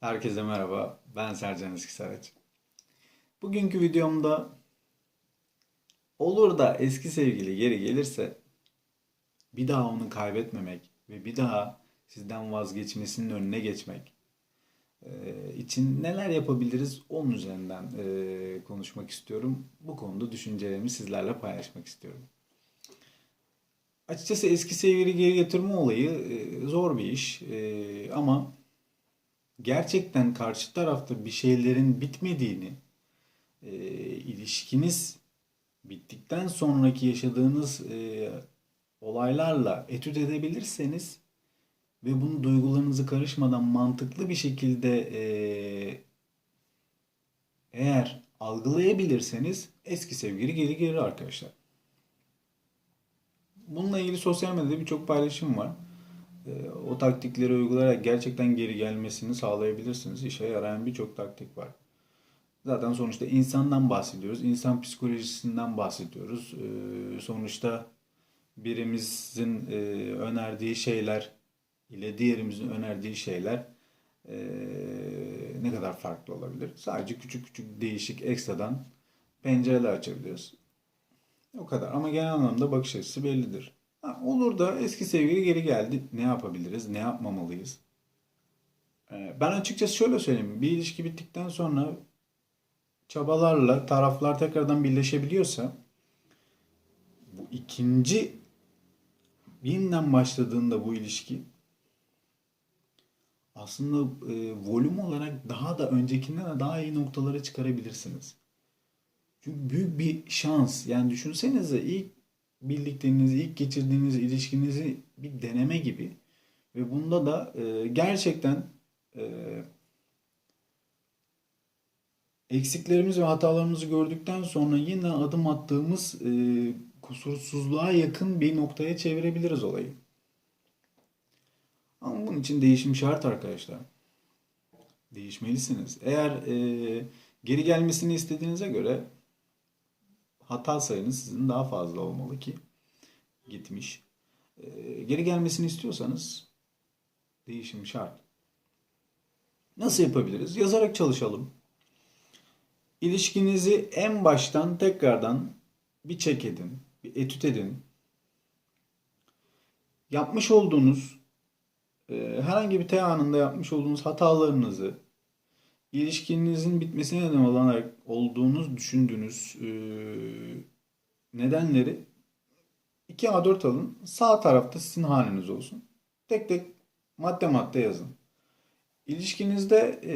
Herkese merhaba. Ben Sercan Eskisaraç. Bugünkü videomda olur da eski sevgili geri gelirse bir daha onu kaybetmemek ve bir daha sizden vazgeçmesinin önüne geçmek e, için neler yapabiliriz onun üzerinden e, konuşmak istiyorum. Bu konuda düşüncelerimi sizlerle paylaşmak istiyorum. Açıkçası eski sevgili geri getirme olayı e, zor bir iş ama gerçekten karşı tarafta bir şeylerin bitmediğini, e, ilişkiniz bittikten sonraki yaşadığınız e, olaylarla etüt edebilirseniz ve bunu duygularınızı karışmadan mantıklı bir şekilde e, eğer algılayabilirseniz eski sevgili geri gelir arkadaşlar. Bununla ilgili sosyal medyada birçok paylaşım var. E, o taktikleri uygulayarak gerçekten geri gelmesini sağlayabilirsiniz. İşe yarayan birçok taktik var. Zaten sonuçta insandan bahsediyoruz. İnsan psikolojisinden bahsediyoruz. E, sonuçta birimizin e, önerdiği şeyler ile diğerimizin önerdiği şeyler e, ne kadar farklı olabilir? Sadece küçük küçük değişik ekstradan pencereler açabiliyoruz. O kadar. Ama genel anlamda bakış açısı bellidir. Olur da eski sevgili geri geldi. Ne yapabiliriz? Ne yapmamalıyız? Ee, ben açıkçası şöyle söyleyeyim. Bir ilişki bittikten sonra çabalarla taraflar tekrardan birleşebiliyorsa bu ikinci yeniden başladığında bu ilişki aslında e, volüm olarak daha da öncekinden de daha iyi noktalara çıkarabilirsiniz. Çünkü büyük bir şans. Yani düşünsenize ilk birlikteliğinizi, ilk geçirdiğiniz ilişkinizi bir deneme gibi. Ve bunda da e, gerçekten e, eksiklerimiz ve hatalarımızı gördükten sonra yeniden adım attığımız e, kusursuzluğa yakın bir noktaya çevirebiliriz olayı. Ama bunun için değişim şart arkadaşlar. Değişmelisiniz. Eğer e, geri gelmesini istediğinize göre hata sayınız sizin daha fazla olmalı ki gitmiş. Ee, geri gelmesini istiyorsanız değişim şart. Nasıl yapabiliriz? Yazarak çalışalım. İlişkinizi en baştan tekrardan bir çek edin, bir etüt edin. Yapmış olduğunuz e, herhangi bir T anında yapmış olduğunuz hatalarınızı ilişkinizin bitmesine neden olarak olduğunuz düşündüğünüz e, nedenleri 2 A4 alın. Sağ tarafta sizin haliniz olsun. Tek tek madde madde yazın. İlişkinizde e,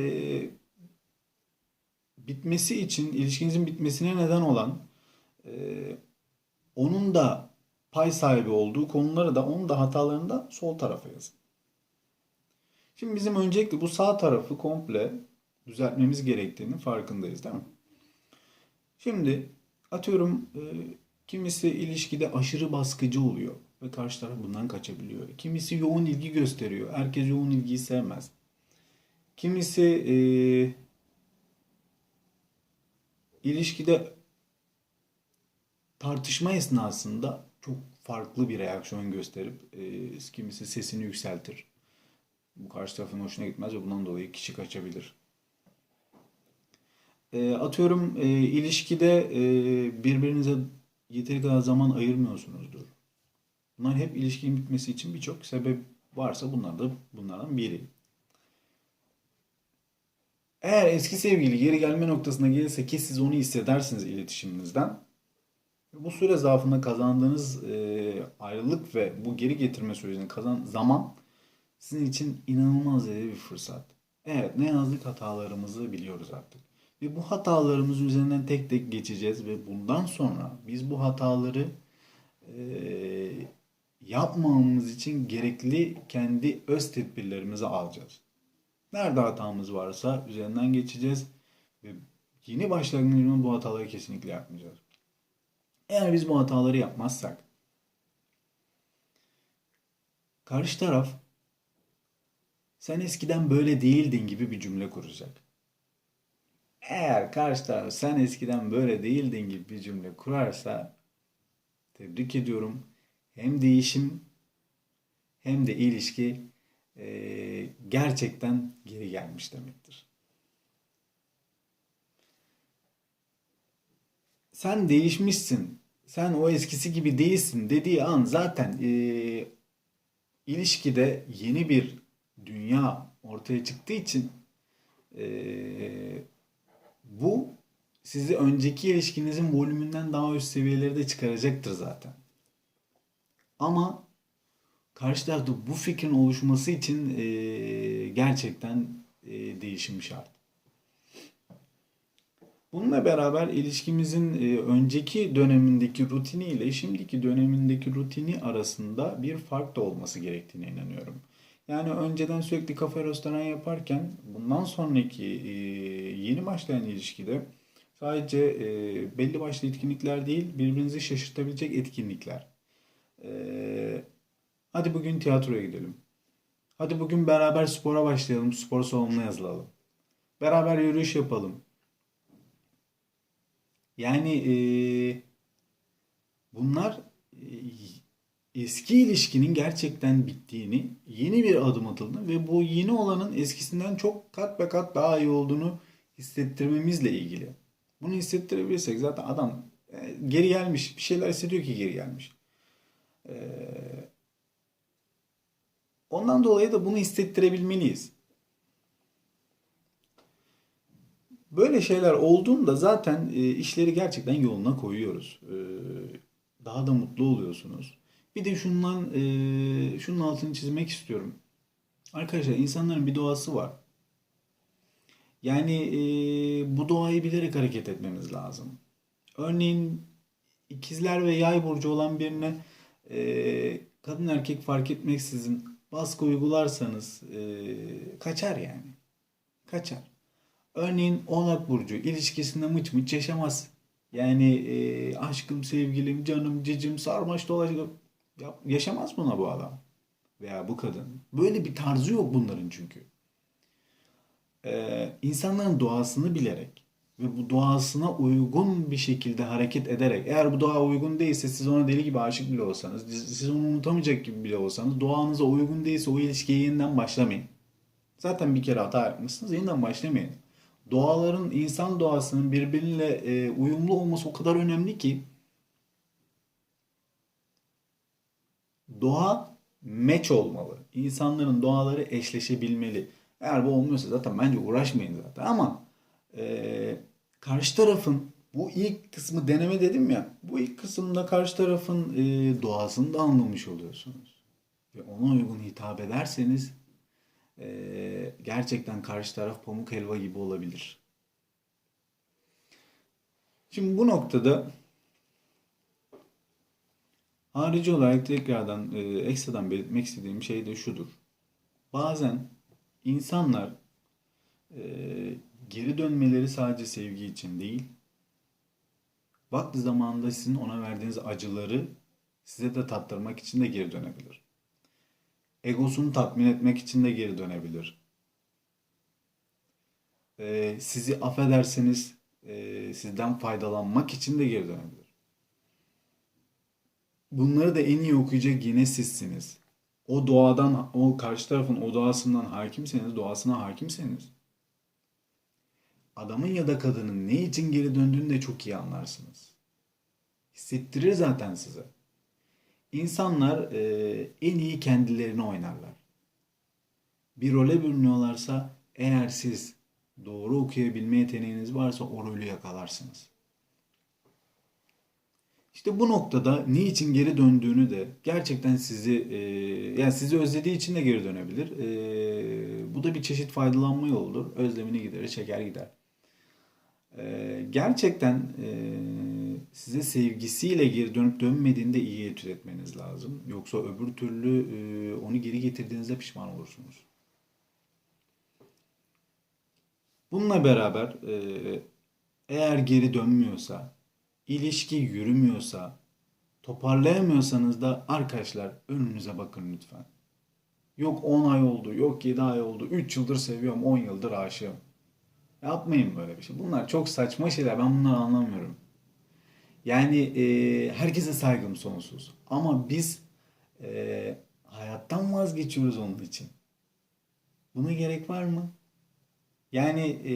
bitmesi için, ilişkinizin bitmesine neden olan e, onun da pay sahibi olduğu konuları da onun da hatalarını da sol tarafa yazın. Şimdi bizim öncelikle bu sağ tarafı komple düzeltmemiz gerektiğinin farkındayız değil mi? Şimdi atıyorum e, kimisi ilişkide aşırı baskıcı oluyor ve karşı taraf bundan kaçabiliyor. Kimisi yoğun ilgi gösteriyor. Herkes yoğun ilgiyi sevmez. Kimisi e, ilişkide tartışma esnasında çok farklı bir reaksiyon gösterip e, kimisi sesini yükseltir. Bu karşı tarafın hoşuna gitmez ve bundan dolayı kişi kaçabilir. E, atıyorum e, ilişkide e, birbirinize yeteri kadar zaman ayırmıyorsunuzdur. Bunlar hep ilişkinin bitmesi için birçok sebep varsa bunlar da bunlardan biri. Eğer eski sevgili geri gelme noktasına gelirse ki siz onu hissedersiniz iletişiminizden. Bu süre zarfında kazandığınız e, ayrılık ve bu geri getirme sürecinde kazan zaman sizin için inanılmaz değerli bir fırsat. Evet ne yazık hatalarımızı biliyoruz artık. Ve bu hatalarımız üzerinden tek tek geçeceğiz ve bundan sonra biz bu hataları e, yapmamamız için gerekli kendi öz tedbirlerimizi alacağız. Nerede hatamız varsa üzerinden geçeceğiz ve yeni başlangıcında bu hataları kesinlikle yapmayacağız. Eğer biz bu hataları yapmazsak karşı taraf sen eskiden böyle değildin gibi bir cümle kuracak. Eğer karşı taraf sen eskiden böyle değildin gibi bir cümle kurarsa tebrik ediyorum. Hem değişim hem de ilişki e, gerçekten geri gelmiş demektir. Sen değişmişsin, sen o eskisi gibi değilsin dediği an zaten e, ilişkide yeni bir dünya ortaya çıktığı için e, bu sizi önceki ilişkinizin volümünden daha üst seviyelere de çıkaracaktır zaten. Ama karşı tarafta bu fikrin oluşması için e, gerçekten e, değişim şart. Bununla beraber ilişkimizin e, önceki dönemindeki rutini ile şimdiki dönemindeki rutini arasında bir fark da olması gerektiğine inanıyorum. Yani önceden sürekli kafe restoran yaparken bundan sonraki e, yeni başlayan ilişkide sadece e, belli başlı etkinlikler değil birbirinizi şaşırtabilecek etkinlikler. E, hadi bugün tiyatroya gidelim. Hadi bugün beraber spora başlayalım, spor salonuna yazılalım. Beraber yürüyüş yapalım. Yani bunlar eski ilişkinin gerçekten bittiğini, yeni bir adım atıldığını ve bu yeni olanın eskisinden çok kat be kat daha iyi olduğunu hissettirmemizle ilgili. Bunu hissettirebilirsek zaten adam e, geri gelmiş, bir şeyler hissediyor ki geri gelmiş. E, ondan dolayı da bunu hissettirebilmeliyiz. Böyle şeyler olduğunda zaten e, işleri gerçekten yoluna koyuyoruz. Daha da mutlu oluyorsunuz. Bir de şundan e, şunun altını çizmek istiyorum. Arkadaşlar insanların bir doğası var. Yani e, bu doğayı bilerek hareket etmemiz lazım. Örneğin ikizler ve yay burcu olan birine e, kadın erkek fark etmeksizin baskı uygularsanız e, kaçar yani. Kaçar. Örneğin Oğlak Burcu ilişkisinde mıç mıç yaşamaz. Yani e, aşkım, sevgilim, canım, cicim, sarmaş dolaş ya, yaşamaz buna bu adam veya bu kadın. Böyle bir tarzı yok bunların çünkü. Ee, insanların doğasını bilerek ve bu doğasına uygun bir şekilde hareket ederek eğer bu doğa uygun değilse siz ona deli gibi aşık bile olsanız siz onu unutamayacak gibi bile olsanız doğanıza uygun değilse o ilişkiye yeniden başlamayın. Zaten bir kere hata yapmışsınız yeniden başlamayın. Doğaların insan doğasının birbiriyle e, uyumlu olması o kadar önemli ki doğa meç olmalı. İnsanların doğaları eşleşebilmeli. Eğer bu olmuyorsa zaten bence uğraşmayın zaten ama e, karşı tarafın bu ilk kısmı deneme dedim ya bu ilk kısımda karşı tarafın e, doğasını da anlamış oluyorsunuz. Ve ona uygun hitap ederseniz e, gerçekten karşı taraf pamuk helva gibi olabilir. Şimdi bu noktada harici olarak tekrardan e, ekstradan belirtmek istediğim şey de şudur. Bazen insanlar e, geri dönmeleri sadece sevgi için değil, vakti zamanında sizin ona verdiğiniz acıları size de tattırmak için de geri dönebilir. Egosunu tatmin etmek için de geri dönebilir. E, sizi affederseniz e, sizden faydalanmak için de geri dönebilir. Bunları da en iyi okuyacak yine sizsiniz. O doğadan, o karşı tarafın o doğasından hakimseniz, doğasına hakimseniz adamın ya da kadının ne için geri döndüğünü de çok iyi anlarsınız. Hissettirir zaten size. İnsanlar e, en iyi kendilerini oynarlar. Bir role bürünüyorlarsa eğer siz doğru okuyabilme yeteneğiniz varsa o rolü yakalarsınız. İşte bu noktada ne için geri döndüğünü de gerçekten sizi e, yani sizi özlediği için de geri dönebilir. E, bu da bir çeşit faydalanma yoludur. Özlemini giderir, çeker gider. E, gerçekten e, size sevgisiyle geri dönüp dönmediğinde iyi etüt etmeniz lazım. Yoksa öbür türlü e, onu geri getirdiğinizde pişman olursunuz. Bununla beraber e, eğer geri dönmüyorsa ilişki yürümüyorsa, toparlayamıyorsanız da arkadaşlar önünüze bakın lütfen. Yok 10 ay oldu, yok 7 ay oldu, 3 yıldır seviyorum, 10 yıldır aşığım. Yapmayın böyle bir şey. Bunlar çok saçma şeyler. Ben bunları anlamıyorum. Yani e, herkese saygım sonsuz. Ama biz e, hayattan vazgeçiyoruz onun için. Buna gerek var mı? Yani e,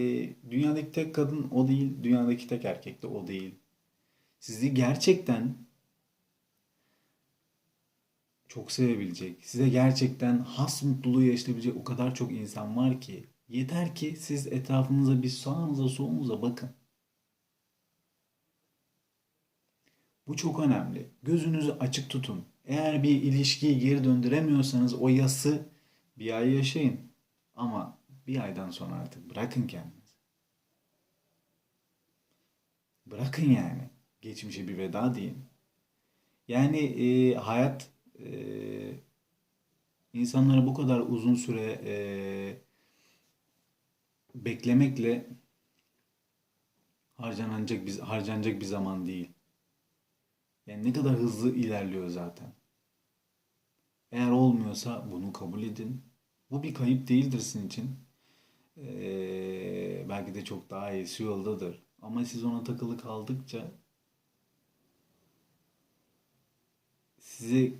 dünyadaki tek kadın o değil, dünyadaki tek erkek de o değil. Sizi gerçekten çok sevebilecek, size gerçekten has mutluluğu yaşatabilecek o kadar çok insan var ki yeter ki siz etrafınıza bir sağınıza solunuza bakın. Bu çok önemli. Gözünüzü açık tutun. Eğer bir ilişkiyi geri döndüremiyorsanız o yası bir ay yaşayın. Ama bir aydan sonra artık bırakın kendinizi. Bırakın yani. Geçmişe bir veda deyin. Yani e, hayat e, insanlara bu kadar uzun süre e, beklemekle harcanacak bir, harcanacak bir zaman değil. Yani ne kadar hızlı ilerliyor zaten. Eğer olmuyorsa bunu kabul edin. Bu bir kayıp değildir sizin için. Ee, belki de çok daha iyisi yoldadır. Ama siz ona takılı kaldıkça sizi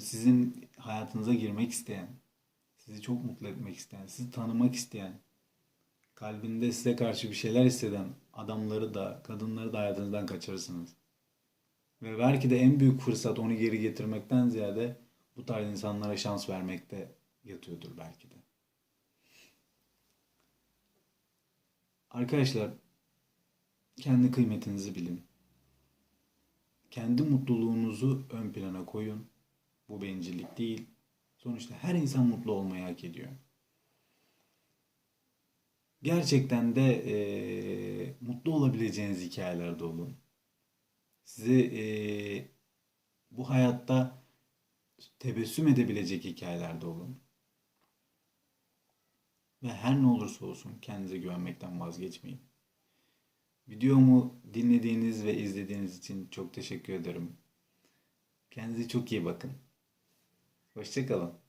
sizin hayatınıza girmek isteyen, sizi çok mutlu etmek isteyen, sizi tanımak isteyen, kalbinde size karşı bir şeyler hisseden adamları da, kadınları da hayatınızdan kaçırırsınız. Ve belki de en büyük fırsat onu geri getirmekten ziyade bu tarz insanlara şans vermekte yatıyordur belki de. Arkadaşlar kendi kıymetinizi bilin. Kendi mutluluğunuzu ön plana koyun. Bu bencillik değil. Sonuçta her insan mutlu olmayı hak ediyor. Gerçekten de e, mutlu olabileceğiniz hikayelerde olun. Sizi e, bu hayatta tebessüm edebilecek hikayelerde olun. Ve her ne olursa olsun kendinize güvenmekten vazgeçmeyin. Videomu dinlediğiniz ve izlediğiniz için çok teşekkür ederim. Kendinize çok iyi bakın. Hoşçakalın.